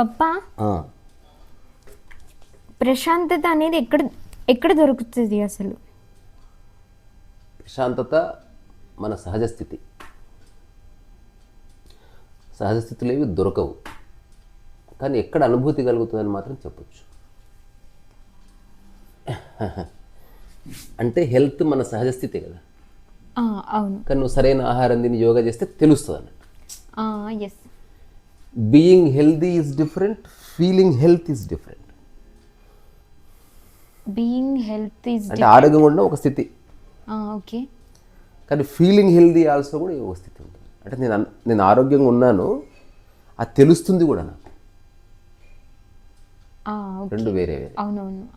పప్ప? ప్రశాంతత అనేది ఎక్కడ ఎక్కడ దొరుకుతుంది అసలు? ప్రశాంతత మన సహజ స్థితి. సహజ స్థితులు ఏవి దొరకవు. కానీ ఎక్కడ అనుభూతి కలుగుతుందని మాత్రం చెప్పొచ్చు. అంటే హెల్త్ మన సహజ స్థితే కదా. ఆ, అవును. కానీ నువ్వు సరైన ఆహారం తిని యోగా చేస్తే తెలుస్తుంది అన్నట్టు as being healthy is different feeling health is different being health is అంటే ఆరోగ్యంగా ఉండడం ఒక స్థితి. ఓకే. కానీ ఫీలింగ్ హెల్దీ ఆల్సో కూడా ఒక స్థితి ఉంటుంది. అంటే నేను నేను ఆరోగ్యంగా ఉన్నాను అది తెలుస్తుంది కూడా నాకు. రెండు వేరే వేరే. అవునవును.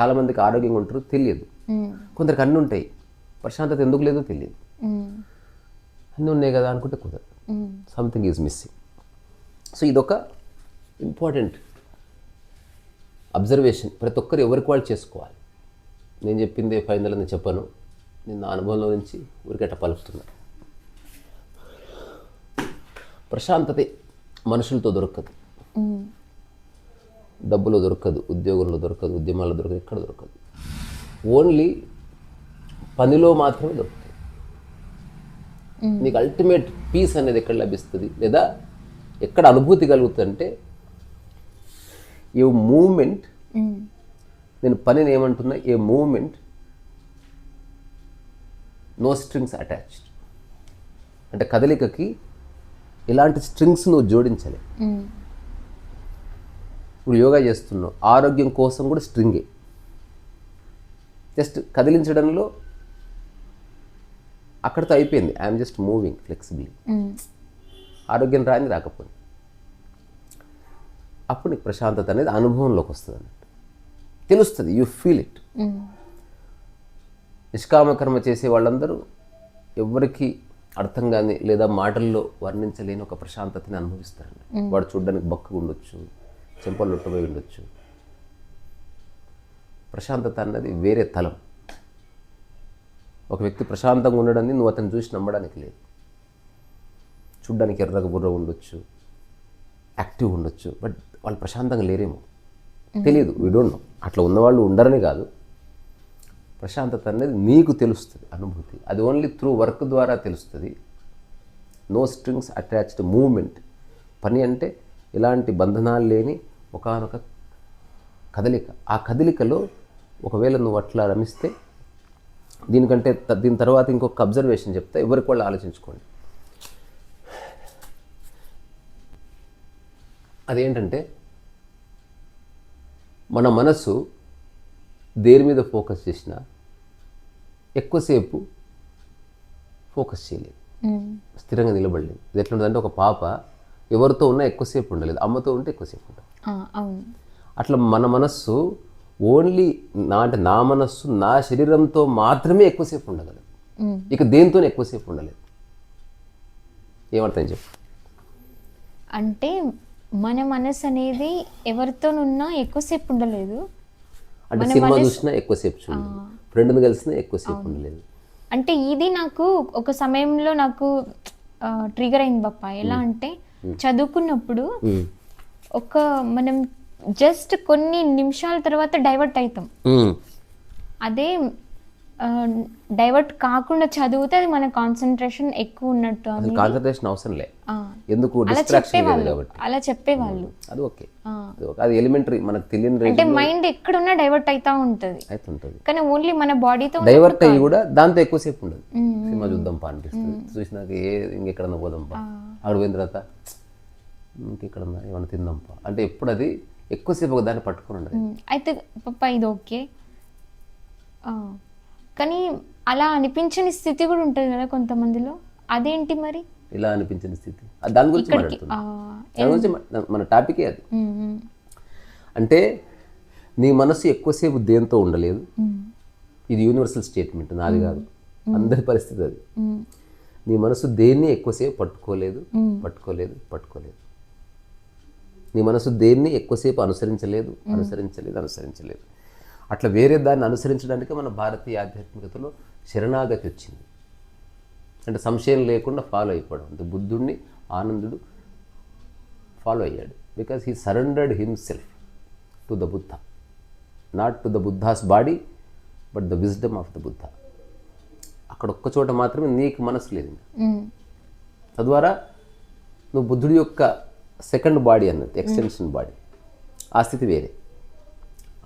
చాలామందికి ఆరోగ్యంగా ఉంటారు తెలియదు. కొందరికి అన్నీ ఉంటాయి. ప్రశాంతత ఎందుకు లేదో తెలియదు. అన్నీ ఉన్నాయి కదా అనుకుంటే కుదరదు. సంథింగ్ ఈజ్ మిస్సింగ్ సో ఇదొక ఇంపార్టెంట్ అబ్జర్వేషన్ ప్రతి ఒక్కరు ఎవరికి వాళ్ళు చేసుకోవాలి. నేను చెప్పిందే ఫైనల్ అని చెప్పను. నేను నా అనుభవంలో నుంచి ఊరికట్ట పలుకుతున్నా. ప్రశాంతతే మనుషులతో దొరకదు. డబ్బులో దొరకదు ఉద్యోగంలో దొరకదు ఉద్యమాల్లో దొరకదు ఎక్కడ దొరకదు. ఓన్లీ పనిలో మాత్రమే దొరుకుతుంది నీకు అల్టిమేట్ పీస్ అనేది ఎక్కడ లభిస్తుంది? లేదా ఎక్కడ అనుభూతి కలుగుతుందంటే ఏ మూమెంట్ నేను పనిని ఏమంటున్నా a moment no strings attached అంటే కదలికకి ఇలాంటి స్ట్రింగ్స్ నువ్వు జోడించాలి. ఇప్పుడు యోగా చేస్తున్నావు ఆరోగ్యం కోసం కూడా స్ట్రింగే జస్ట్ కదిలించడంలో అక్కడితో అయిపోయింది. I'm just moving flexibly um, ఆరోగ్యం రాని రాకపోయింది అప్పుడు నీకు ప్రశాంతత అనేది అనుభవంలోకి వస్తుంది అన్నట్టు తెలుస్తుంది యూ ఫీల్ ఇట్ నిష్కామకర్మ చేసే వాళ్ళందరూ ఎవరికి అర్థం కాని లేదా మాటల్లో వర్ణించలేని ఒక ప్రశాంతతని అనుభవిస్తారండి వాడు చూడడానికి బక్కగా ఉండొచ్చు చెంపలు లొట్టబోయి ఉండొచ్చు. ప్రశాంతత అన్నది వేరే తలం. ఒక వ్యక్తి ప్రశాంతంగా ఉండడాన్ని నువ్వు అతను చూసి నమ్మడానికి లేదు. చూడ్డానికి ఎర్రగా బుర్ర ఉండొచ్చు. యాక్టివ్ ఉండొచ్చు. బట్ వాళ్ళు ప్రశాంతంగా లేరేమో. తెలియదు వీ డోంట్ నో అట్లా ఉన్నవాళ్ళు ఉండరని కాదు. ప్రశాంతత అనేది నీకు తెలుస్తుంది అనుభూతి. అది ఓన్లీ త్రూ వర్క్ ద్వారా తెలుస్తుంది. నో స్ట్రింగ్స్ అటాచ్డ్ మూమెంట్ పని అంటే ఇలాంటి బంధనాలు లేని ఒకానొక కదలిక. ఆ కదలికలో ఒకవేళ నువ్వు అట్లా రమిస్తే దీనికంటే దీని తర్వాత ఇంకొక అబ్జర్వేషన్ చెప్తే. ఎవరికి వాళ్ళు ఆలోచించుకోండి. అదేంటంటే మన మనసు దేని మీద ఫోకస్ చేసినా ఎక్కువసేపు ఫోకస్ చేయలేదు. స్థిరంగా నిలబడలేదు. ఇది ఎట్లుంటుందంటే ఒక పాప ఎవరితో ఉన్నా ఎక్కువసేపు ఉండలేదు. అమ్మతో ఉంటే ఎక్కువసేపు ఉంటుంది. అట్లా మన మనస్సు ఓన్లీ నా అంటే నా మనస్సు నా శరీరంతో మాత్రమే ఎక్కువసేపు ఉండగలదు. ఇక దేంతోనే ఎక్కువసేపు ఉండలేదు. ఏమర్థం చెప్పు? అంటే మన మనసు అనేది ఎవరితోనున్నా ఎక్కువసేపు ఉండలేదు. అంటే సినిమా చూసినా ఎక్కువసేపు చూడలేదు. ఫ్రెండ్ని కలిసినా ఎక్కువసేపు ఉండలేదు. అంటే ఇది నాకు ఒక సమయంలో నాకు ట్రిగర్ అయింది బప్ప ఎలా అంటే చదువుకున్నప్పుడు. ఒక మనం జస్ట్ కొన్ని నిమిషాల తర్వాత డైవర్ట్ అవుతాం. అదే డైవర్ట్ కాకుండా చదివితే అది మన కాన్సన్ట్రేషన్ ఎక్కువ ఉన్నట్టు అసలు కాన్సన్ట్రేషన్ అవసరం లే. ఎందుకు? అలా డిస్ట్రాక్షన్ లేదు చెప్పేవాళ్ళు. కాబట్టి. అలా చెప్పేవాళ్ళు. అది ఓకే. అది అది ఎలిమెంటరీ మనకు తెలియని అంటే మైండ్ ఎక్కడున్నా డైవర్ట్ అవుతా ఉంటది. అవుతుంటుంది కానీ ఓన్లీ మన బాడీతో డైవర్ట్ అయ్యి కూడా దాంతో ఎక్కువసేపు ఉండదు. సినిమా చూద్దాం పా అనిపిస్తుంది చూసినాక ఏ ఇంకెక్కడన్నా పోదాం పా అక్కడ పోయిన తర్వాత ఇంకెక్కడన్నా ఏమన్నా తిందాం పా అంటే ఎప్పుడు అది ఎక్కువసేపు ఒక దాన్ని పట్టుకొని ఉండదు. అయితే పప్ప ఇది ఓకే. ఆ, కానీ అలా అనిపించని స్థితి కూడా ఉంటుంది కదా కొంతమందిలో. అదేంటి మరి? ఇలా అనిపించిన స్థితి. అది దాని గురించి దాని గురించి మన టాపికే అది. అంటే నీ మనసు ఎక్కువసేపు దేంతో ఉండలేదు? ఇది యూనివర్సల్ స్టేట్మెంట్ నాది కాదు. అందరి పరిస్థితి అది. నీ మనసు దేన్ని ఎక్కువసేపు పట్టుకోలేదు? పట్టుకోలేదు పట్టుకోలేదు. నీ మనసు దేన్ని ఎక్కువసేపు అనుసరించలేదు? అనుసరించలేదు అనుసరించలేదు. అట్లా వేరే దాన్ని అనుసరించడానికి మన భారతీయ ఆధ్యాత్మికతలో శరణాగతి వచ్చింది. అంటే సంశయం లేకుండా ఫాలో అయిపోవడం. అంటే బుద్ధుడిని ఆనందుడు ఫాలో అయ్యాడు. Because he surrendered himself to the Buddha not to the Buddha's body but the wisdom of the Buddha అక్కడ ఒక్క చోట మాత్రమే నీకు మనసు లేదు. తద్వారా నువ్వు బుద్ధుడి యొక్క సెకండ్ బాడీ అన్నది ఎక్స్టెన్షన్ బాడీ ఆ స్థితి వేరే.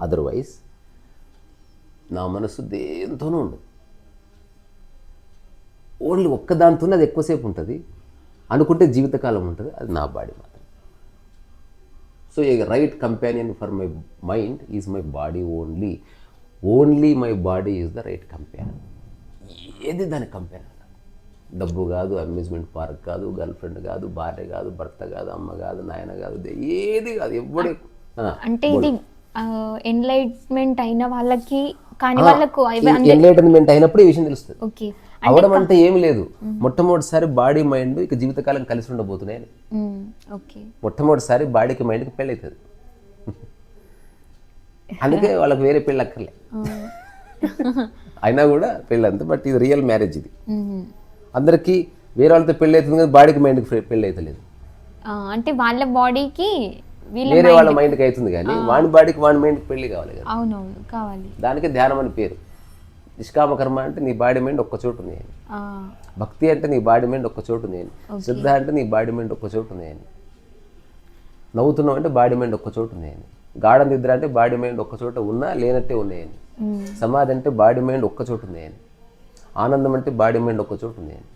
అదర్వైజ్ నా మనసు దేంతోనూ ఉండదు. ఓన్లీ ఒక్కదానితోనే అది ఎక్కువసేపు ఉంటుంది. అనుకుంటే జీవితకాలం ఉంటుంది. అది నా బాడీ మాత్రం so a right companion for my mind is my body only. Only my body is the right companion. ఏది దాని కంపానియన్ డబ్బు కాదు అమ్యూజ్మెంట్ పార్క్ కాదు గర్ల్ ఫ్రెండ్ కాదు భార్య కాదు భర్త కాదు అమ్మ కాదు నాయన కాదు ఏది కాదు ఎవడే అంటే ఇది ఎన్లైట్మెంట్ అయిన వాళ్ళకి కాని వాళ్ళకు ఎన్లైటన్మెంట్ అయినప్పుడు ఈ విషయం తెలుస్తుంది. ఓకే. అవడం అంటే ఏమి లేదు. మొట్టమొదటిసారి బాడీ మైండ్ ఇక జీవితకాలం కలిసి. ఓకే. మొట్టమొదటిసారి బాడీకి మైండ్కి పెళ్ళి అవుతుంది. అందుకే వాళ్ళకి వేరే పెళ్ళి అక్కర్లే. అయినా కూడా పెళ్ళి అంతే బట్ ఇది రియల్ మ్యారేజ్ ఇది. అందరికీ వేరే వాళ్ళతో పెళ్ళి అవుతుంది కానీ బాడీకి మైండ్కి పెళ్ళి అవుతలేదు. అంటే వాళ్ళ బాడీకి వేరే వాళ్ళ మైండ్కి అవుతుంది కానీ వాని బాడీకి వాని మైండ్కి పెళ్ళి కావాలి కదా. అవునవును కావాలి. దానికే ధ్యానం అని పేరు. నిష్కామ కర్మ అంటే నీ బాడీ మైండ్ ఒక్క చోటు ఉంది అని. భక్తి అంటే నీ బాడీ మైండ్ ఒక్క చోటు ఉంది అని. శ్రద్ధ అంటే నీ బాడీ మైండ్ ఒక్క చోటు ఉంది అని. నవ్వుతున్నావు అంటే బాడీ మైండ్ ఒక్క చోటు ఉంది అని. గాఢ నిద్ర అంటే బాడీ మైండ్ ఒక్క చోట ఉన్నా లేనట్టే ఉన్నాయని. సమాధి అంటే బాడీ మైండ్ ఒక్క చోటు ఉంది అని. ఆనందం అంటే బాడీ మైండ్ ఒక్క చోటు ఉంది అని.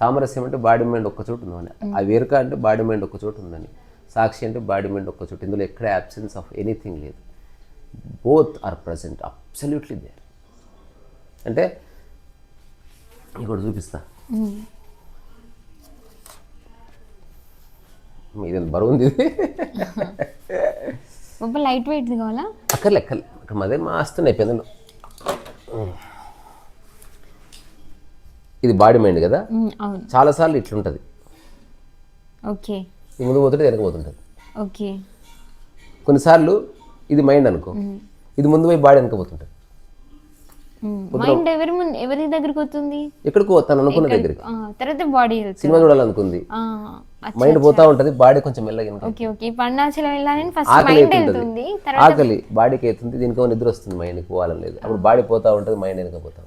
సామరస్యం అంటే బాడీ మైండ్ ఒక్క చోటు ఉందని ఆ వేరుక అంటే బాడీ మైండ్ ఒక్క చోటు ఉందని. సాక్షి అంటే బాడీ మైండ్ ఒక్క చోటు. ఇందులో ఎక్కడ అబ్సెన్స్ ఆఫ్ ఎనీథింగ్ లేదు. Both are present absolutely there అంటే ఇక్కడ చూపిస్తా. మ్మ్. ఇది బరువు ఉంది? ఇది లైట్ వెయిట్ కావాలా? అక్కర్లే అక్కర్లే. అక్కడ మదే మాస్తున్నాయి పెదలు ఇది బాడీ మైండ్ కదా. అవును. చాలాసార్లు ఇట్లుంటుంది. ఓకే ముందు పోతుంటే వెనక పోతుంటుంది. ఓకే. కొన్నిసార్లు ఇది మైండ్ అనుకో. ఇది ముందు పోయి బాడీ వెనక పోతుంటుంది. మైండ్ ఎవరి ముందు ఎవరి దగ్గరికి వస్తుంది ఎక్కడికో తను అనుకున్న దగ్గరికి. తర్వాత బాడీ సినిమా చూడాలనుకుంది. మైండ్ పోతా ఉంటుంది బాడీ కొంచెం మెల్లగా ఓకే ఓకే. అరుణాచలం వెళ్ళాలని ఫస్ట్ మైండ్ వెళ్తుంది ఆకలి బాడీకి అవుతుంది దీనికి నిద్ర వస్తుంది మైండ్కి పోవాలని లేదు. అప్పుడు బాడీ పోతా ఉంటుంది మైండ్ వెనక పోతా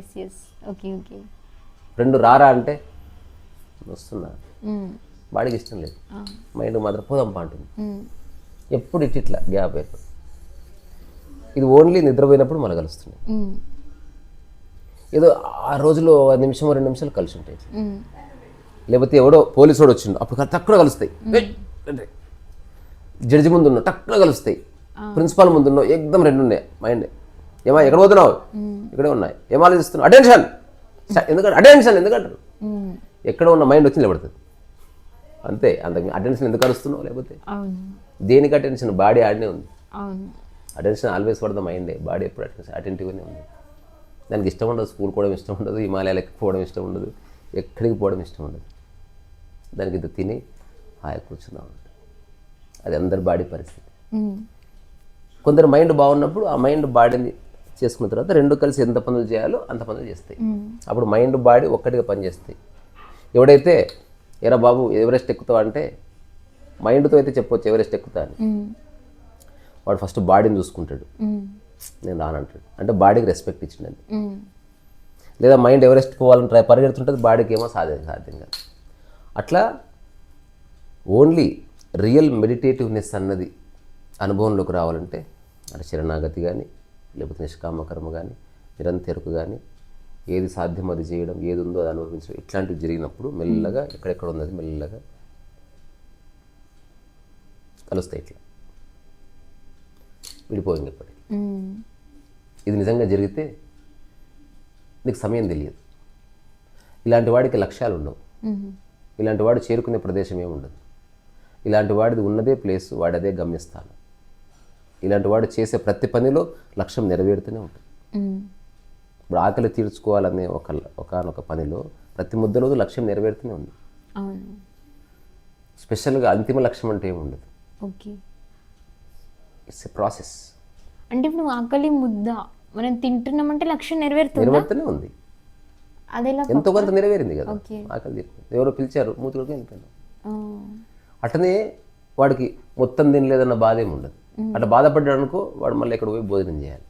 ఎస్ ఎస్ ఓకే ఓకే. రెండు రారా అంటే వస్తున్నా బాడీకి ఇష్టం లేదు. మైండ్ మాత్రం పోదాంపా అంటుంది. ఎప్పుడు ఇటు ఇట్లా గ్యాప్ అయిపోతుంది ఇది ఓన్లీ నిద్రపోయినప్పుడు మన కలుస్తుంది. ఏదో ఆ రోజులో ఒక నిమిషం రెండు నిమిషాలు కలిసి ఉంటాయి. లేకపోతే ఎవడో పోలీసు వాడు వచ్చిండు. అప్పుడు తక్కువ కలుస్తాయి. జడ్జి ముందు ఉన్నావు తక్కువ కలుస్తాయి ప్రిన్సిపాల్ ముందు ఉన్నావు రెండు ఉన్నాయి మైండ్. ఏమా ఎక్కడ పోతున్నావు? ఇక్కడే ఉన్నాయి. ఏం ఆలోచిస్తున్నావు? అటెన్షన్! ఎందుకంటే అటెన్షన్ ఎందుకంటారు ఎక్కడ ఉన్న మైండ్ వచ్చి నిలబడుతుంది. అంతే అంత అటెన్షన్ ఎందుకు కలుస్తున్నావు లేకపోతే? దేనికి అటెన్షన్ బాడీ ఆడనే ఉంది. అటెన్షన్ ఆల్వేస్ ఫర్ ద మైండే బాడీ ఎప్పుడు అటెన్షన్ అటెంటివ్గానే ఉంది. దానికి ఇష్టం ఉండదు స్కూల్ పోవడం ఇష్టం ఉండదు హిమాలయాలకు పోవడం ఇష్టం ఉండదు ఎక్కడికి పోవడం ఇష్టం ఉండదు. దానికి ఇది తిని హాయి కూర్చున్నాం ఉంటుంది అది అందరి బాడీ పరిస్థితి. కొందరు మైండ్ బాగున్నప్పుడు ఆ మైండ్ బాడీని చేసుకున్న తర్వాత రెండు కలిసి ఎంత పనులు చేయాలో అంత పనులు చేస్తాయి. అప్పుడు మైండ్ బాడీ ఒక్కటిగా పనిచేస్తాయి. ఎవడైతే ఎరా బాబు ఎవరెస్ట్ ఎక్కుతావు అంటే మైండ్తో అయితే చెప్పొచ్చు ఎవరెస్ట్ ఎక్కుతా అని. వాడు ఫస్ట్ బాడీని చూసుకుంటాడు. నేను రానంటాడు అంటే బాడీకి రెస్పెక్ట్ ఇచ్చిండని. లేదా మైండ్ ఎవరెస్ట్ పోవాలని ట్రై పరిగెడుతుంటుంది బాడీకి ఏమో సాధ్యం సాధ్యం కాదు అట్లా ఓన్లీ రియల్ మెడిటేటివ్నెస్ అన్నది అనుభవంలోకి రావాలంటే అది శరణాగతి కానీ లేకపోతే నిష్కామ కర్మ కానీ నిరంతరకు కానీ ఏది సాధ్యం అది చేయడం ఏది ఉందో అది అనుభవించడం ఇట్లాంటివి జరిగినప్పుడు మెల్లగా ఎక్కడెక్కడ ఉన్నది మెల్లగా కలుస్తాయి ఇట్లా. విడిపోయింది ఇప్పటికి మ్మ్. ఇది నిజంగా జరిగితే నీకు సమయం తెలియదు. ఇలాంటి వాడికి లక్ష్యాలు ఉండవు. ఇలాంటి వాడు చేరుకునే ప్రదేశం ఏమి ఉండదు. ఇలాంటి వాడిది ఉన్నదే ప్లేస్ వాడి అదే గమ్యస్థానం. ఇలాంటి వాడు చేసే ప్రతి పనిలో లక్ష్యం నెరవేరుతూనే ఉంటుంది. ఇప్పుడు ఆకలి తీర్చుకోవాలనే ఒక ఒకనొక పనిలో ప్రతి ముద్దలోదు లక్ష్యం నెరవేరుతూనే ఉంది. స్పెషల్గా అంతిమ లక్ష్యం అంటే ఏమి ఉండదు. ఓకే. ఇట్స్ ఎ ప్రాసెస్ అంటే ఇప్పుడు ఆకలి ముద్ద మనం తింటున్నామంటే లక్ష్యం నెరవేరుతుంది? నెరవేరుతూనే ఉంది. అదెలా ఎంతో కొంత నెరవేరింది కదా. ఆకలి తీరుకుంది ఎవరో పిలిచారు మూతి కొడుకు వెళ్ళిపోయాను. అట్లనే వాడికి మొత్తం తినలేదన్న బాధ ఏమి ఉండదు. అట్లా బాధపడ్డాడు అనుకో వాడు మళ్ళీ ఎక్కడ పోయి భోజనం చేయాలి.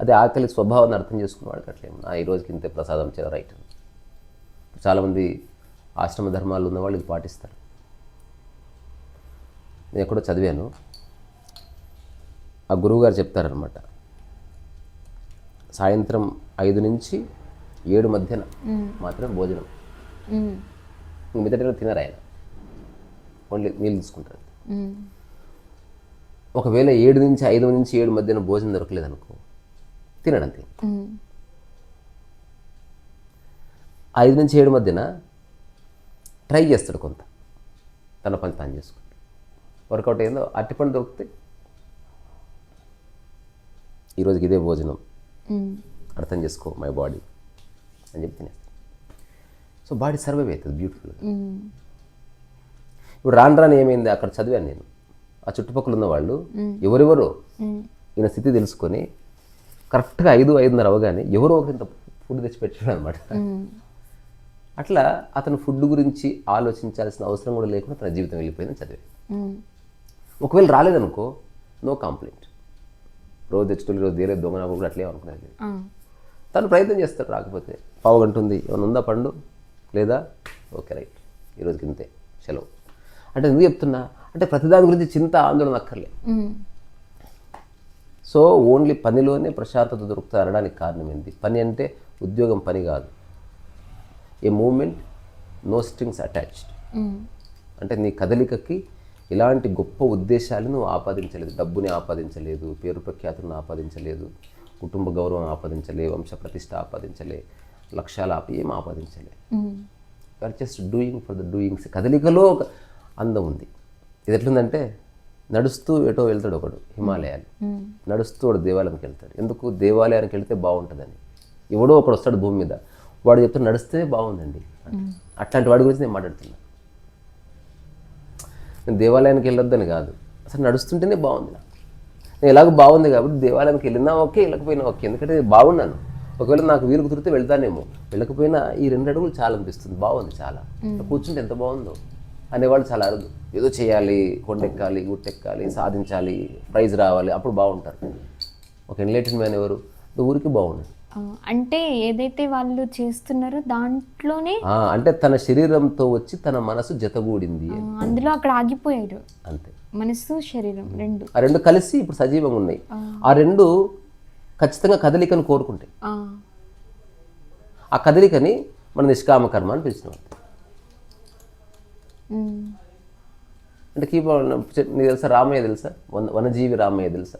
అదే ఆకలి స్వభావాన్ని అర్థం చేసుకున్న వాడికి అట్లేము ఈ రోజుకి ఇంతే ప్రసాదం చేయాలి రైట్. చాలామంది ఆశ్రమ ధర్మాలు ఉన్న వాళ్ళు ఇది పాటిస్తారు. నేను ఎక్కడో చదివాను. ఆ గురువుగారు చెప్తారనమాట సాయంత్రం ఐదు నుంచి ఏడు మధ్యన మాత్రం భోజనం. మిగతా తినరు ఆయన? ఓన్లీ నీళ్ళు తీసుకుంటారు. ఒకవేళ ఏడు నుంచి ఐదు నుంచి ఏడు మధ్యన భోజనం దొరకలేదు అనుకో తినడంతే. ఐదు నుంచి ఏడు మధ్యన ట్రై చేస్తాడు కొంత. తన పని తాను చేసుకుంటాడు. వర్కౌట్ అయిందో అరటిపండు దొరికితే ఈరోజుకి ఇదే భోజనం. అర్థం చేసుకో మై బాడీ అని చెప్పి తినేస్తాడు. సో బాడీ సర్వైవ్ అవుతుంది బ్యూటిఫుల్గా. మ్మ్. ఇప్పుడు రాను రాను ఏమైంది? అక్కడ చదివాను నేను. ఆ చుట్టుపక్కల ఉన్న వాళ్ళు ఎవరెవరో. ఈయన స్థితి తెలుసుకొని కరెక్ట్గా ఐదు ఐదున్నర అవగానే ఎవరో ఒకరింత ఫుడ్ తెచ్చి పెట్టాడు అనమాట. అట్లా అతను ఫుడ్ గురించి ఆలోచించాల్సిన అవసరం కూడా లేకుండా తన జీవితం వెళ్ళిపోయిందని చదివాను మ్మ్. ఒకవేళ రాలేదనుకో నో కంప్లైంట్. రోజు తెచ్చుకోవాలి రోజు దేరే దొంగ నాకు కూడా అట్లే అనుకునేది. తను ప్రయత్నం చేస్తాడు రాకపోతే. పావు గంట ఉంది ఏమైనా ఉందా పండు? లేదా? Okay right. ఈరోజుకి ఇంతే. సెలవు. అంటే ఎందుకు చెప్తున్నా? అంటే ప్రతిదాని గురించి చింత ఆందోళన అక్కర్లే. సో ఓన్లీ పనిలోనే ప్రశాంతత దొరుకుతుంది అనడానికి కారణం ఏంటి పని అంటే ఉద్యోగం పని కాదు. A moment no strings attached. అంటే నీ కదలికకి ఇలాంటి గొప్ప ఉద్దేశాలు నువ్వు ఆపాదించలేదు. డబ్బుని ఆపాదించలేదు పేరు ప్రఖ్యాతులను ఆపాదించలేదు కుటుంబ గౌరవం ఆపాదించలే వంశ ప్రతిష్ట ఆపాదించలే లక్ష్యాలు ఆపి ఏం ఆపాదించలే. Or just doing for the doings కదలికలో ఒక అందం ఉంది. ఇది ఎట్లుందంటే నడుస్తూ ఎటో వెళ్తాడు ఒకడు హిమాలయాలు. నడుస్తూ వాడు దేవాలయానికి వెళ్తాడు. ఎందుకు? దేవాలయానికి వెళ్తే బాగుంటుందని. ఎవడో ఒకడు వస్తాడు భూమి మీద. వాడు చెప్తే నడిస్తే బాగుందండి. అట్లాంటి వాడి గురించి నేను మాట్లాడుతున్నా. నేను దేవాలయానికి వెళ్ళొద్దని కాదు. అసలు నడుస్తుంటేనే బాగుంది నాకు. నేను ఎలాగో బాగుంది కాబట్టి దేవాలయానికి వెళ్ళినా ఓకే వెళ్ళకపోయినా ఓకే. ఎందుకంటే నేను బాగున్నాను. ఒకవేళ నాకు వీలు కుదిరితే వెళ్తానేమో. వెళ్ళకపోయినా ఈ రెండు అడుగులు చాలా అనిపిస్తుంది బాగుంది చాలా. కూర్చుంటే ఎంత బాగుందో. అనేవాళ్ళు చాలా అరుదు. ఏదో చేయాలి కొండెక్కాలి గుట్టెక్కాలి సాధించాలి ప్రైజ్ రావాలి అప్పుడు బాగుంటారు. ఒక ఎన్లైటెన్ మ్యాన్ ఎవరు? ఊరికి బాగుండదు. అంటే ఏదైతే వాళ్ళు చేస్తున్నారో దాంట్లోనే అంటే తన శరీరంతో వచ్చి తన మనసు జతగూడింది అందులో అక్కడ ఆగిపోయారు. అంతే. మనసు శరీరం రెండు. ఆ రెండు కలిసి ఇప్పుడు సజీవంగా ఉన్నాయి. ఆ. రెండు ఖచ్చితంగా కదలికను కోరుకుంటాయి. ఆ, కదలికని మన నిష్కామ కర్మ అని పిలిచినాం. అంటే కీప్ నీకు తెలుసా? రామయ్య తెలుసా? వన వనజీవి రామయ్య తెలుసా?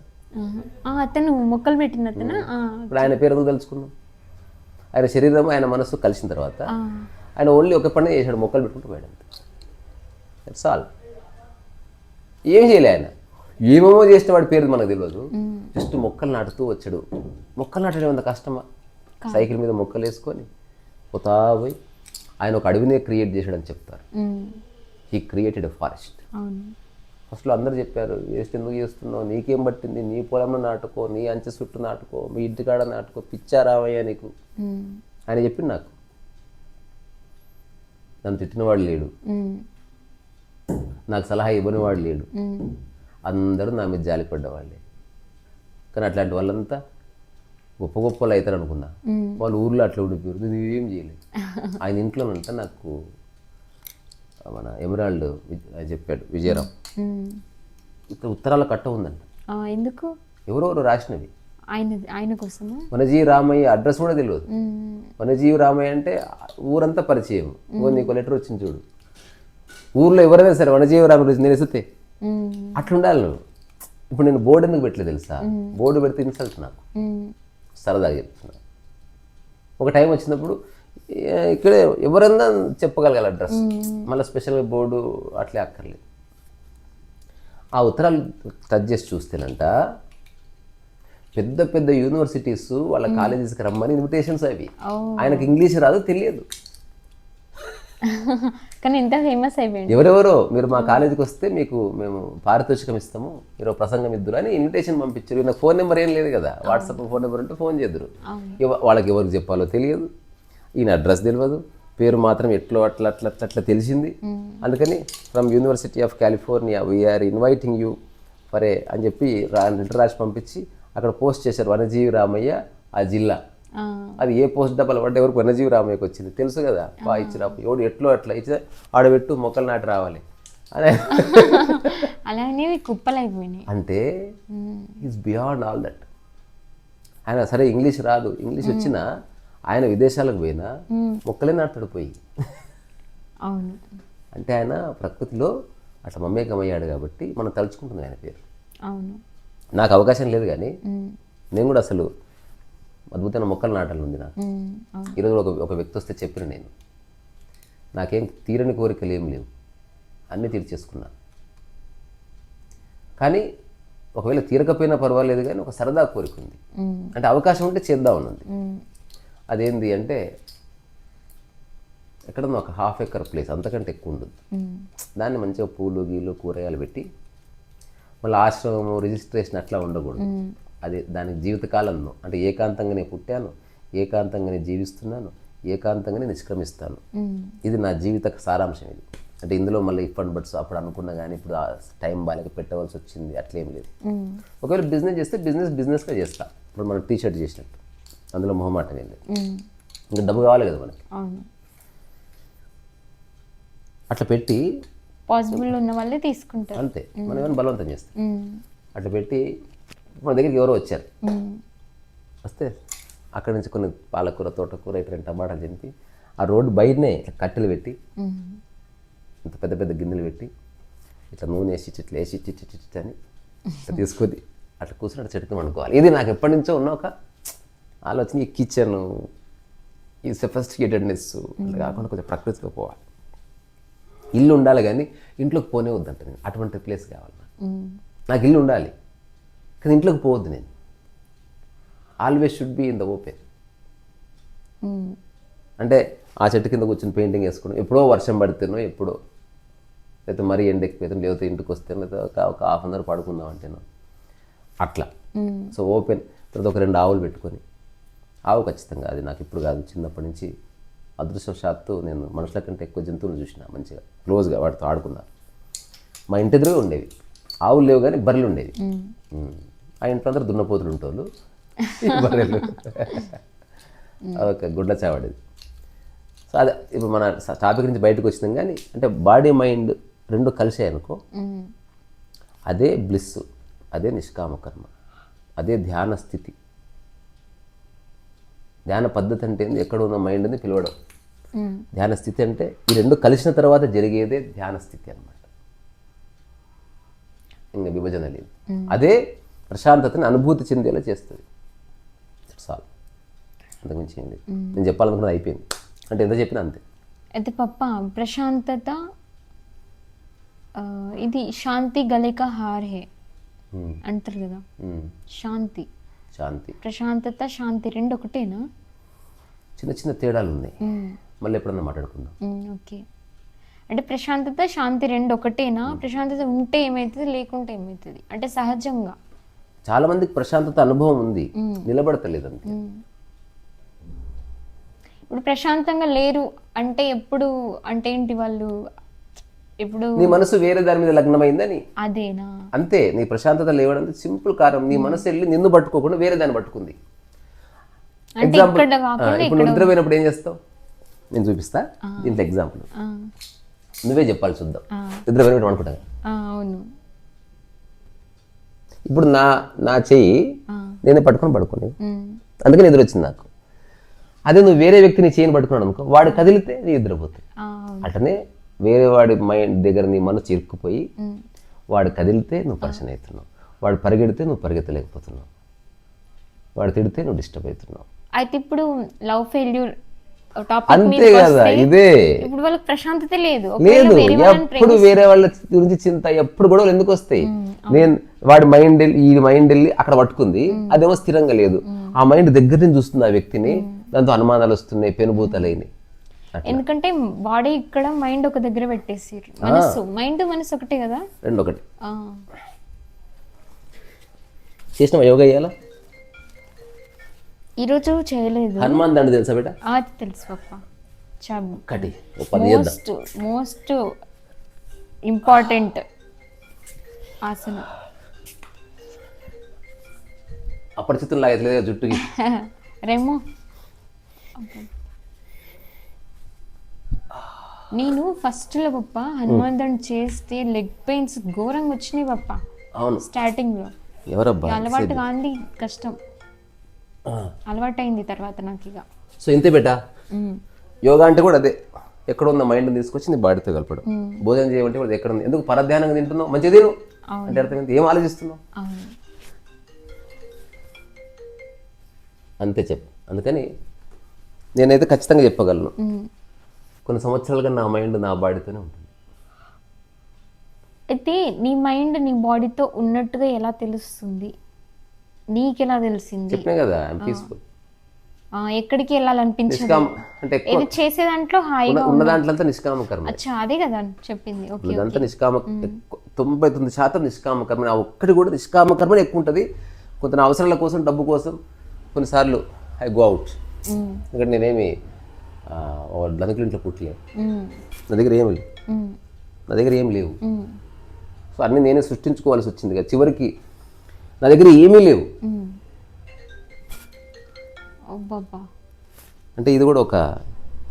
అతను మొక్కలు పెట్టిన అతను. ఇప్పుడు ఆయన పేరు ఎందుకు తెలుసుకున్నాం ఆయన శరీరం ఆయన మనస్సు కలిసిన తర్వాత ఆయన ఓన్లీ ఒక పని చేశాడు మొక్కలు పెట్టుకుంటూ పోయాడు అంతే. దట్స్ ఆల్ ఏం చేయలే ఆయన? ఏమేమో చేసిన వాడి పేరు మనకు తెలియదు జస్ట్ మొక్కలు నాటుతూ వచ్చాడు. మొక్కలు నాటడం అంత కష్టమా? సైకిల్ మీద మొక్కలు వేసుకొని పోతా పోయి ఆయన ఒక అడవినే క్రియేట్ చేశాడని చెప్తారు. హీ క్రియేటెడ్ ఫారెస్ట్ ఫస్ట్లో అందరూ చెప్పారు వేస్ట్ ఎందుకు చేస్తున్నావు? నీకేం పట్టింది? నీ పొలంలో నాటుకో నీ అంచె చుట్టూ నాటుకో మీ ఇంటికాడ నాటుకో పిచ్చారావయ్యా నీకు. మ్మ్. ఆయన చెప్పిండు నాకు. నన్ను తిట్టినవాడు లేడు. నాకు సలహా ఇవ్వనివాడు లేడు. అందరూ నా మీద జాలిపడ్డవాళ్ళే కానీ అట్లాంటి వాళ్ళంతా గొప్ప గొప్పలు అవుతారు అనుకున్నా. వాళ్ళు ఊర్లో అట్లా ఉండిపోయారు. నేను ఏం చేయలేదు. ఆయన ఇంట్లోనంట నాకు మన ఎమరాల్డ్ చెప్పాడు విజయరావు మ్మ్. ఇక్కడ ఉత్తరాల కట్ట ఉందంట. ఎందుకు? ఎవరెవరు రాసినవి. ఆయన ఆయన కోసమా? వనజీవి రామయ్య అడ్రస్ కూడా తెలియదు. వనజీవి రామయ్య అంటే ఊరంతా పరిచయం. ఇంకో నీకు లెటర్ వచ్చింది చూడు. ఊర్లో ఎవరైనా సరే వనజీవి రామయ్య గురించి నేను ఇస్తే. అట్లుండాలి నువ్వు. ఇప్పుడు నేను బోర్డు ఎందుకు పెట్టలేదు తెలుసా? బోర్డు పెడితే ఇన్సల్ట్ నాకు. సరదాగా చెప్తున్నా. ఒక టైం వచ్చినప్పుడు ఇక్కడే ఎవరన్నా చెప్పగలగాలి అడ్రస్ మళ్ళీ స్పెషల్గా బోర్డు అట్లే అక్కర్లేదు. ఆ ఉత్తరాలు టచ్ చేసి చూస్తేనంట పెద్ద పెద్ద యూనివర్సిటీస్ వాళ్ళ కాలేజెస్కి రమ్మని ఇన్విటేషన్స్ అవి. ఆయనకి ఇంగ్లీష్ రాదు తెలియదు. కానీ ఎంత ఫేమస్ అయిపోయింది ఎవరెవరో మీరు మా కాలేజీకి వస్తే మీకు మేము పారితోషికం ఇస్తాము మీరు ప్రసంగం ఇద్దరు అని ఇన్విటేషన్ పంపించారు. నాకు ఫోన్ నెంబర్ ఏం లేదు కదా. వాట్సాప్ ఫోన్ నెంబర్ ఉంటే ఫోన్ చేద్దరు. వాళ్ళకి ఎవరికి చెప్పాలో తెలియదు. ఈయన అడ్రస్ తెలియదు పేరు మాత్రం ఎట్లో అట్లా అట్లా అట్లా అట్లా తెలిసింది. అందుకని from university of California we're inviting you ఫరే అని చెప్పి లెటర్ రాసి పంపించి అక్కడ పోస్ట్ చేశారు వనజీవి రామయ్య ఆ జిల్లా. అది ఏ పోస్ట్ డబ్బాలు పడ్డ ఎవరికి వనజీవి రామయ్యకి వచ్చింది. తెలుసు కదా? బా ఇచ్చిన ఎవడు ఎట్లో అట్లా ఇచ్చిన? ఆడబెట్టు మొక్కలు నాటి రావాలి. అలానే అంటే ఈజ్ బియాండ్ ఆల్ దట్ ఆయన సరే ఇంగ్లీష్ రాదు. ఇంగ్లీష్ వచ్చినా ఆయన విదేశాలకు పోయినా మొక్కలే నాటుతాడు పోయి. అవును. అంటే ఆయన ప్రకృతిలో అట్లా మమేకమయ్యాడు కాబట్టి మనం తలుచుకుంటుంది ఆయన పేరు. అవును. నాకు అవకాశం లేదు కానీ నేను కూడా అసలు అద్భుతమైన మొక్కలు నాటాలని ఉంది నాకు. ఈరోజు ఒక ఒక వ్యక్తి వస్తే చెప్పిన నేను నాకేం తీరని కోరికలు ఏం లేవు. అన్నీ తీర్చేసుకున్నా. కానీ ఒకవేళ తీరకపోయినా పర్వాలేదు కానీ ఒక సరదా కోరిక ఉంది. అంటే అవకాశం ఉంటే చేద్దామని ఉంది. అదేంది అంటే ఎక్కడన్నా ఒక హాఫ్ ఎకర్ ప్లేస్ అంతకంటే ఎక్కువ ఉండదు. దాన్ని మంచిగా పూలు గీలు కూరగాయలు పెట్టి మళ్ళీ ఆశ్రమము రిజిస్ట్రేషన్ అట్లా ఉండకూడదు. అదే దానికి జీవితకాలంలో అంటే ఏకాంతంగానే పుట్టాను ఏకాంతంగానే జీవిస్తున్నాను ఏకాంతంగానే నిష్క్రమిస్తాను. ఇది నా జీవిత సారాంశం ఇది. అంటే ఇందులో మళ్ళీ ఇఫ్ అండ్ బట్స్ అప్పుడు అనుకున్నా కానీ ఇప్పుడు ఆ టైం బాగా పెట్టవలసి వచ్చింది అట్లేం లేదు. ఒకవేళ బిజినెస్ చేస్తే బిజినెస్ బిజినెస్గా చేస్తా. ఇప్పుడు మనం టీ షర్ట్ చేసినట్టు. అందులో మొహమాటం ఏం లేదు ఉమ్, ఇంకా డబ్బు కావాలి కదా మనకి? అట్లా పెట్టి పాసిబుల్ ఉన్న వాళ్ళే తీసుకుంటారు. అంతే. మనం ఏమైనా బలవంతం చేస్తాం. అట్లా పెట్టి మన దగ్గరికి ఎవరో వచ్చారు. వస్తే అక్కడి నుంచి కొన్ని పాలకూర తోటకూర ఇటు రెండు టమాటాలు చింపి ఆ రోడ్డు బయటనే ఇట్లా కట్టెలు పెట్టి ఇంత పెద్ద పెద్ద గిన్నెలు పెట్టి ఇట్లా నూనె వేసి ఇట్లా వేసి ఇచ్చి ఇచ్చి అని తీసుకొని అట్లా కూర్చొని అట్లా చెట్టుకు వండుకోవాలి. ఇది నాకు ఎప్పటి నుంచో ఉన్న ఒక ఆలోచన ఈ కిచెన్ ఈ సెఫెస్టికేటెడ్నెస్ అట్లా కాకుండా కొంచెం ప్రకృతిలో పోవాలి. ఇల్లు ఉండాలి కానీ ఇంట్లోకి పోనే వద్దంట నేను. అటువంటి ప్లేస్ కావాలి నాకు. ఇల్లు ఉండాలి కానీ ఇంట్లోకి పోవద్దు నేను. Always should be in the open అంటే ఆ చెట్టు కింద కూర్చొని పెయింటింగ్ వేసుకోవడం ఎప్పుడో వర్షం పడితేనో ఎప్పుడో లేకపోతే మరీ ఎండెక్కిపోతాను లేకపోతే ఇంటికి వస్తే లేకపోతే ఒక హాఫ్ అన్ అవర్ పడుకుందాం అంటేనో అట్లా. సో ఓపెన్ తర్వాత ఒక రెండు ఆవులు పెట్టుకొని ఆవు ఖచ్చితంగా. అది నాకు ఇప్పుడు కాదు. చిన్నప్పటి నుంచి అదృష్టవశాత్తు నేను మనుషుల కంటే ఎక్కువ జంతువులు చూసిన మంచిగా. క్లోజ్గా వాటితో ఆడుకున్నా. మా ఇంటి ఎదురుగా ఉండేవి. ఆవులు లేవు కానీ బర్రెలు ఉండేవి. ఆ ఇంట్లో అందరూ దున్నపోతులు ఉంటోళ్ళు ఈ బర్రెలు అదొక గుడ్ల చావడేది సో అదే ఇప్పుడు మన టాపిక్ నుంచి బయటకు వచ్చినాం కానీ అంటే బాడీ మైండ్ రెండు కలిసాయి అనుకో. అదే బ్లిస్ అదే నిష్కామ కర్మ అదే ధ్యాన స్థితి. ధ్యాన పద్ధతి అంటే ఏంది? ఎక్కడ ఉన్న మైండ్ని పిలవడం. ఉమ్, ధ్యాన స్థితి అంటే ఈ రెండు కలిసిన తర్వాత జరిగేదే ధ్యాన స్థితి అన్నమాట. ఇంకా విభజన లేదు. అదే ప్రశాంతతని అనుభూతి చెందేలా చేస్తుంది. ఆల్ అంతకుమించి ఏం లేదు. నేను చెప్పాలనుకున్నది అయిపోయింది. అంటే ఎంత చెప్పినా అంతే. అయితే పప్ప ప్రశాంతత ఇది శాంతి గలిక హార్ హే అంటారు కదా. శాంతి. శాంతి. ప్రశాంతత శాంతి రెండు ఒకటేనా? చిన్న చిన్న తేడాలు ఉన్నాయి మళ్ళీ ఎప్పుడన్నా మాట్లాడుకుందాం. ఓకే. అంటే ప్రశాంతత శాంతి రెండు ఒకటేనా? ప్రశాంతత ఉంటే ఏమవుతుంది లేకుంటే ఏమవుతుంది అంటే సహజంగా. చాలా మందికి ప్రశాంతత అనుభవం ఉంది. నిలబడతలేదు అంతే. ఇప్పుడు ప్రశాంతంగా లేరు అంటే ఎప్పుడు అంటే ఏంటి వాళ్ళు? ఇప్పుడు నీ మనసు వేరే దాని మీద లగ్నమైందని? అదేనా? అంతే నీ ప్రశాంతత లేవడానికి సింపుల్ కారణం. నీ మనసు వెళ్ళి నిన్ను పట్టుకోకుండా వేరే దాన్ని పట్టుకుంది. ఎగ్జాంపుల్ ఇప్పుడు నిద్రపోయినప్పుడు ఏం చేస్తావు? నేను చూపిస్తా దీంట్లో ఎగ్జాంపుల్ నువ్వే చెప్పాలి చూద్దాం. నిద్రపోయినప్పుడు అనుకుంటా అవును. ఇప్పుడు నా నా చెయ్యి నేనే పట్టుకొని పడుకుని అందుకే నిద్ర వచ్చింది నాకు. అదే నువ్వు వేరే వ్యక్తిని చేయని పట్టుకున్నాడు అనుకో వాడు కదిలితే నీ నిద్రపోతుంది. అట్లనే వేరే వాడి మైండ్ దగ్గర నీ మనసు ఇరుక్కుపోయి ఉమ్, వాడు కదిలితే నువ్వు పరిచయం అవుతున్నావు. వాడు పరిగెడితే నువ్వు పరిగెత్తలేకపోతున్నావు. వాడు తిడితే నువ్వు డిస్టర్బ్ అవుతున్నావు. అయితే ఇప్పుడు లవ్ ఫెయిల్యూర్ అంతే కదా ఇదే. ఇప్పుడు వాళ్ళకి ప్రశాంతత లేదు. లేదు ఎప్పుడు వేరే వాళ్ళ గురించి చింత ఎప్పుడు గొడవలు ఎందుకు వస్తాయి? నేను వాడి మైండ్ ఈ మైండ్ వెళ్ళి అక్కడ పట్టుకుంది అదేమో స్థిరంగా లేదు. ఆ మైండ్ దగ్గర నుంచి చూస్తుంది ఆ వ్యక్తిని దాంతో అనుమానాలు వస్తున్నాయి పెనుభూతలైనవి ఎందుకంటే బాడీ ఇక్కడ మైండ్ ఒక దగ్గర పెట్టేసారు మనసు మైండ్ మనసు ఒకటే కదా? రెండు ఒకటి చేసిన యోగా చేయాలా? ఈరోజు చేయలేదు. హనుమాన్ దండ తెలుసా బేట తెలుసు పప్ప చేద్దాం. మోస్ట్ మోస్ట్ ఇంపార్టెంట్ ఆసనం. అపరిచితులు లాగట్లేదు జుట్టుకి? రేమో. నేను ఫస్ట్లో పప్ప హనుమంతుని చేస్తే లెగ్ పెయిన్స్ ఘోరంగా వచ్చినాయి పప్ప. అవును. స్టార్టింగ్లో ఎవరబ్బా అలవాటు కాంది కష్టం. అలవాటు అయింది తర్వాత నాకు ఇక. సో ఇంతే బేటా? ఉమ్, యోగా అంటే కూడా అదే. ఎక్కడ ఉన్న మైండ్ తీసుకొచ్చి నీ బాడీతో కలపడం. భోజనం చేయమంటే కూడా ఎక్కడ ఉంది ఎందుకు పరధ్యానంగా తింటున్నావు? మంచిగా తిను. అంటే అర్థమైంది? ఏం ఆలోచిస్తున్నావు? అంతే చెప్పు. అందుకని నేనైతే ఖచ్చితంగా చెప్పగలను. కొన్ని సంవత్సరాలుగా నా మైండ్ నా బాడీతోనే ఉంటుంది. అయితే నీ మైండ్ నీ బాడీతో ఉన్నట్టుగా ఎలా తెలుస్తుంది? నీకెలా తెలిసింది? చెప్పినా కదా పీస్ఫుల్ ఎక్కడికి వెళ్ళాలనిపించదు? అంటే ఇది చేసే దాంట్లో హాయిగా ఉన్న- దాంట్లో నిష్కామ కర్మ. అచ్చా అదే కదా చెప్పింది. ఓకే ఇదంతా నిష్కామ తొంభై తొమ్మిది శాతం నిష్కామ కర్మ. ఆ ఒక్కటి కూడా నిష్కామ కర్మనే ఎక్కువ ఉంటుంది. కొంత అవసరాల కోసం డబ్బు కోసం కొన్నిసార్లు ఐ గో అవుట్ ఎందుకంటే నేనేమి ఓ ధనికుల ఇంట్లో పుట్టలేను ఉమ్, నా దగ్గర ఏమి లేవు. నా దగ్గర ఏం లేవు. సో అన్నీ నేనే సృష్టించుకోవాల్సి వచ్చింది కదా. చివరికి నా దగ్గర ఏమీ లేవు. అంటే ఇది కూడా ఒక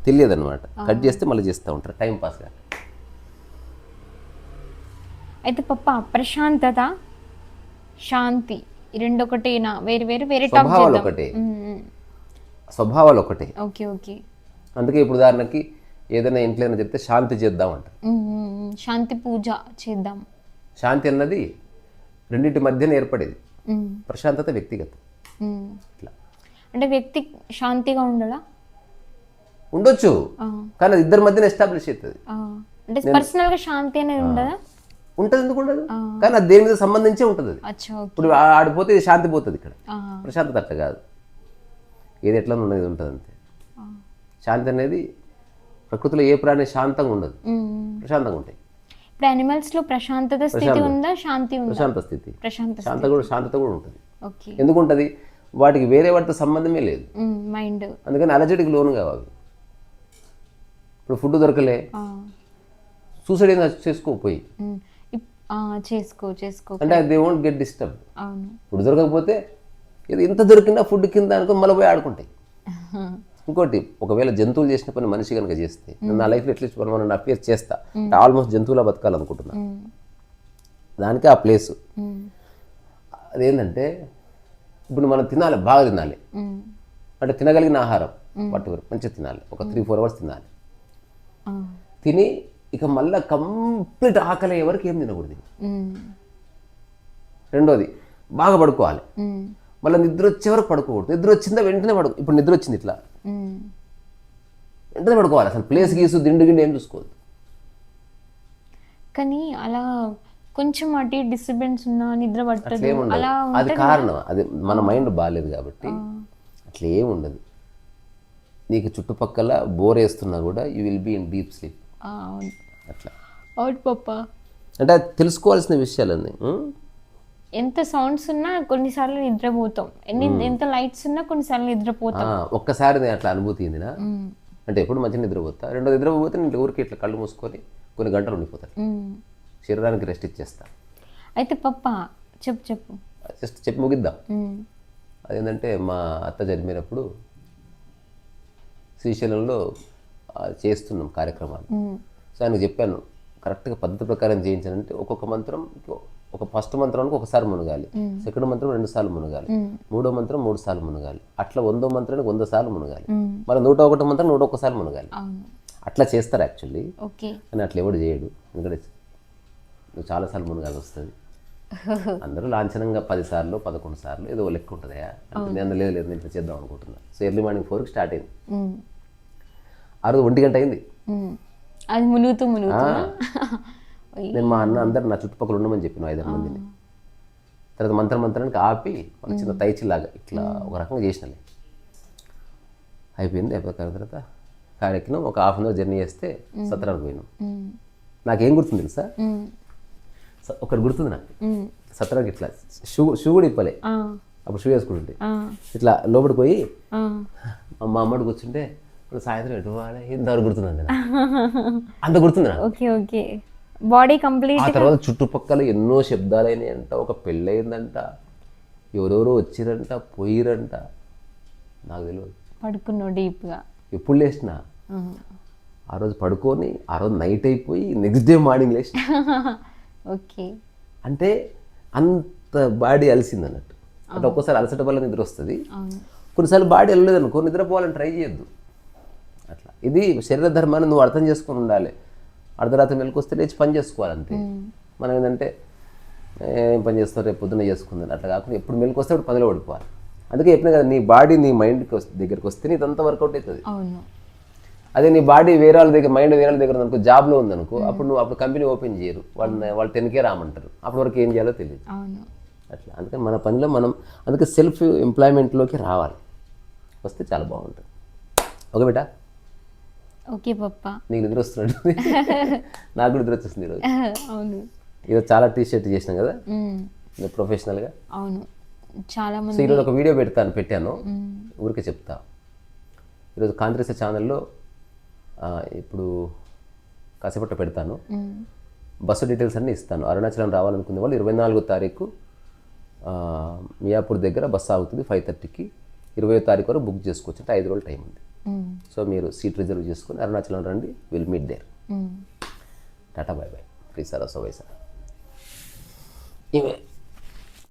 తెలియదు అనమాట కట్ చేస్తే మళ్ళీ చేస్తూ ఉంటారు. టైం పాస్గా అయితే పప్ప ప్రశాంతత శాంతి రెండు ఒకటేనా వేరు వేరు వేరే స్వభావాలు ఒకటే. స్వభావాలు ఒకటే. Okay okay. అందుకే ఇప్పుడు ఉదాహరణకి ఏదైనా ఇంట్లో చెప్తే శాంతి చేద్దాం ఉమ్. శాంతి పూజ చేద్దాం. శాంతి అన్నది రెండింటి మధ్యన ఏర్పడేది. ప్రశాంతత వ్యక్తిగతం. ఇట్లా. అంటే వ్యక్తి శాంతిగా ఉండడా? ఉండొచ్చు. కానీ అది ఇద్దరి మధ్యన ఎస్టాబ్లిష్ అవుతుంది. అంటే పర్సనల్గా శాంతి అనేది ఉండదా? ఉంటుంది ఎందుకు ఉండదు? కానీ అది దేని మీద సంబంధించే ఉంటుంది ఇప్పుడు ఆడిపోతే శాంతి పోతుంది ఇక్కడ. ప్రశాంతత అట్లా కాదు. ఏది ఎట్లా ఉన్నది ఉంటుంది అంతే. శాంతి అనేది ప్రకృతిలో ఏ ప్రాణి శాంతంగా ఉండదు. ప్రశాంతంగా ఉంటాయి. ఇప్పుడు అనిమల్స్లో ప్రశాంతత స్థితి ఉందా? శాంతి ఉందా? ప్రశాంత స్థితి. ప్రశాంత శాంత కూడా శాంతత కూడా ఉంటుంది. ఓకే. ఎందుకు ఉంటుంది వాటికి వేరే వాటితో సంబంధమే లేదు. మైండ్ అందుకని అలజడికి లోను కావాలి. ఇప్పుడు ఫుడ్ దొరకలే. సూసైడ్ ఏం చేసుకోపోయి చేసుకో చేసుకో అంటే దే వోంట్ గెట్ డిస్టర్బ్ అవును. ఫుడ్ దొరకకపోతే ఇది ఎంత దొరికినా ఫుడ్ కింద అనుకో మళ్ళీ పోయి ఆడుకుంటాయి. ఇంకోటి ఒకవేళ జంతువులు చేసిన పని మనిషి కనుక చేస్తే నేను నా లైఫ్లో at least one one and half years చేస్తా ఆల్మోస్ట్ జంతువులా బతకాలనుకుంటున్నా. దానికి ఆ ప్లేస్. అదేంటంటే ఇప్పుడు మనం తినాలి బాగా తినాలి. అంటే తినగలిగిన ఆహారం పట్టుకుని మంచిగా తినాలి. ఒక త్రీ ఫోర్ అవర్స్ తినాలి. తిని ఇక మళ్ళీ కంప్లీట్ ఆకలి అయ్యే వరకు ఏం తినకూడదు. రెండోది బాగా పడుకోవాలి. మళ్ళీ నిద్ర వచ్చే వరకు పడుకోకూడదు. నిద్ర వచ్చిందా వెంటనే పడుకో ఇప్పుడు నిద్ర వచ్చింది ఇట్లా. వెంటనే పడుకోవాలి? అసలు ప్లేస్ గీసు దిండు గిండి ఏం చూసుకోవద్దు. కానీ అలా కొంచెం అటు డిస్టర్బెన్స్ ఉన్నా నిద్ర పట్టదు అలా అది కారణం. అది మన మైండ్ బాగాలేదు కాబట్టి అట్లా ఏం ఉండదు. నీకు చుట్టుపక్కల బోర్ వేస్తున్నా కూడా you will be in deep sleep అట్లా. అవును పప్ప అంటే తెలుసుకోవాల్సిన విషయాలన్నీ? ఎంత సౌండ్స్ ఉన్నా కొన్నిసార్లు నిద్రపోతాం. ఎన్ని ఎంత లైట్స్ ఉన్నా కొన్నిసార్లు నిద్రపోతాం. ఒక్కసారి అట్లా అనుభూతి చెందిన? అంటే ఎప్పుడు మంచిగా నిద్రపోతా? రెండో నిద్రపోతే నేను ఊరికి ఇట్లా కళ్ళు మూసుకొని కొన్ని గంటలు ఉండిపోతాను. శరీరానికి రెస్ట్ ఇచ్చేస్తా. అయితే పప్ప చెప్పు చెప్పు. జస్ట్ చెప్పి ముగిద్దాం. అదేంటంటే మా అత్త చనిపోయినప్పుడు శ్రీశైలంలో చేస్తున్నాం కార్యక్రమాలు. సో ఆయనకు చెప్పాను కరెక్ట్గా పద్ధతి ప్రకారం చేయించానంటే ఒక్కొక్క మంత్రం ఒక ఫస్ట్ మంత్రానికి ఒకసారి మునగాలి. సెకండ్ మంత్రం రెండు సార్లు మునగాలి. మూడో మంత్రం మూడు సార్లు మునగాలి. అట్లా వందో మంత్రానికి వంద సార్లు మునగాలి. మరి నూట ఒకటో మంత్రం నూట ఒక్కసారి మునగాలి. అట్లా చేస్తారు యాక్చువల్లీ. ఓకే. కానీ అట్లా ఎవడు చేయడు. ఎందుకంటే నువ్వు చాలాసార్లు మునగాల్సి వస్తుంది. అందరూ లాంఛనంగా పది సార్లు పదకొండు సార్లు ఏదో లెక్క ఉంటుంది అంటే నేను లేదు లేదు నేను చేద్దాం అనుకుంటున్నా. సో ఎర్లీ మార్నింగ్ ఫోర్కి స్టార్ట్ అయింది. ఆ రోజు ఒంటి గంట అయింది. అది మునుగుతూ మునుగుతూ నేను మా అన్న అందరు నా చుట్టుపక్కల ఉండమని చెప్పిన ఐదారు మందిని. తర్వాత మంత్రం మంత్రానికి ఆపి ఒక చిన్న తైచిలాగా ఇట్లా ఒక రకంగా చేసినలే. అయిపోయింది అయిపోయిన తర్వాత కాడెక్కినాం ఒక హాఫ్ అన్ అవర్ జర్నీ చేస్తే సత్రానికి పోయినాం. నాకేం గుర్తుంది తెలుసా ఒకటి గుర్తుంది నాకు. సత్రానికి ఇట్లా షూ షూ కూడా ఇప్పలే అప్పుడు షూ వేసుకుంటుంటే. ఇట్లా లోపలికి పోయి మా అమ్మడు కూర్చుంటే ఇప్పుడు సాయంత్రం ఎటు పోవాలి? ఇంతవరకు గుర్తుందండి నాకు. అంత గుర్తుంది ఓకే ఓకే. బాడీ కంప్లీట్ ఆ తర్వాత చుట్టుపక్కల ఎన్నో శబ్దాలైనాయి అంట ఒక పెళ్ళయిందంట. ఎవరెవరో వచ్చిరంట పోయిరంట. నాకు తెలియదు పడుకున్నావు డీప్గా. ఎప్పుడు లేచిన. ఆ రోజు పడుకొని ఆ రోజు నైట్ అయిపోయి నెక్స్ట్ డే మార్నింగ్ లేచిన. ఓకే. అంటే అంత బాడీ అలసింది అన్నట్టు. అంటే ఒక్కోసారి అలసట వల్ల నిద్ర వస్తుంది. కొన్నిసార్లు బాడీ వెళ్ళలేదు అనుకో నిద్రపోవాలని ట్రై చేయొద్దు. అట్లా. ఇది శరీర ధర్మాన్ని నువ్వు అర్థం చేసుకొని ఉండాలి. అర్ధరాత్రి మెలకు వస్తే లేచి పని చేసుకోవాలంతే. మనం ఏంటంటే ఏం పని చేస్తావు? రేపు పొద్దున్న చేసుకుందని అట్లా కాకుండా ఎప్పుడు మెలకు వస్తే అప్పుడు పనిలో పడిపోవాలి. అందుకే చెప్పిన కదా నీ బాడీ నీ మైండ్కి వస్తే దగ్గరికి వస్తే నీకు అంతా వర్కౌట్ అవుతుంది. అదే నీ బాడీ వేరే వాళ్ళ దగ్గర మైండ్ వేరే వాళ్ళ దగ్గర ఉందనుకో జాబ్లో ఉందనుకో అప్పుడు నువ్వు అప్పుడు కంపెనీ ఓపెన్ చేయరు. వాళ్ళని వాళ్ళు టెన్కే రామంటారు. అప్పటి వరకు ఏం చేయాలో తెలియదు అట్లా. అందుకని మన పనిలో మనం అందుకే సెల్ఫ్ ఎంప్లాయ్మెంట్లోకి రావాలి. వస్తే చాలా బాగుంటుంది. ఓకే బేటా ఓకే పప్ప. నీకు నిద్ర వస్తున్నట్టు నాకు కూడా నిద్ర వచ్చేస్తుంది ఈరోజు. అవును. ఈరోజు చాలా టీ షర్ట్ చేసినాం కదా? ప్రొఫెషనల్గా అవును. చాలా మంది ఈరోజు ఒక వీడియో పెడతాను పెట్టాను. ఊరికే చెప్తా. ఈరోజు కాంగ్రెస్ ఛానల్లో ఇప్పుడు కాసేపట్లో పెడతాను. బస్సు డీటెయిల్స్ అన్నీ ఇస్తాను. అరుణాచలం రావాలనుకునే వాళ్ళు ఇరవై నాలుగో తారీఖు మియాపూర్ దగ్గర బస్సు ఆగుతుంది ఫైవ్ థర్టీకి. ఇరవై తారీఖు వరకు బుక్ చేసుకోవచ్చు. అంటే ఐదు రోజులు టైం ఉంది. సో మీరు సీట్ రిజర్వ్ చేసుకొని అరుణాచలం రండి will meet there. Tata bye bye free sir so sir ఇవే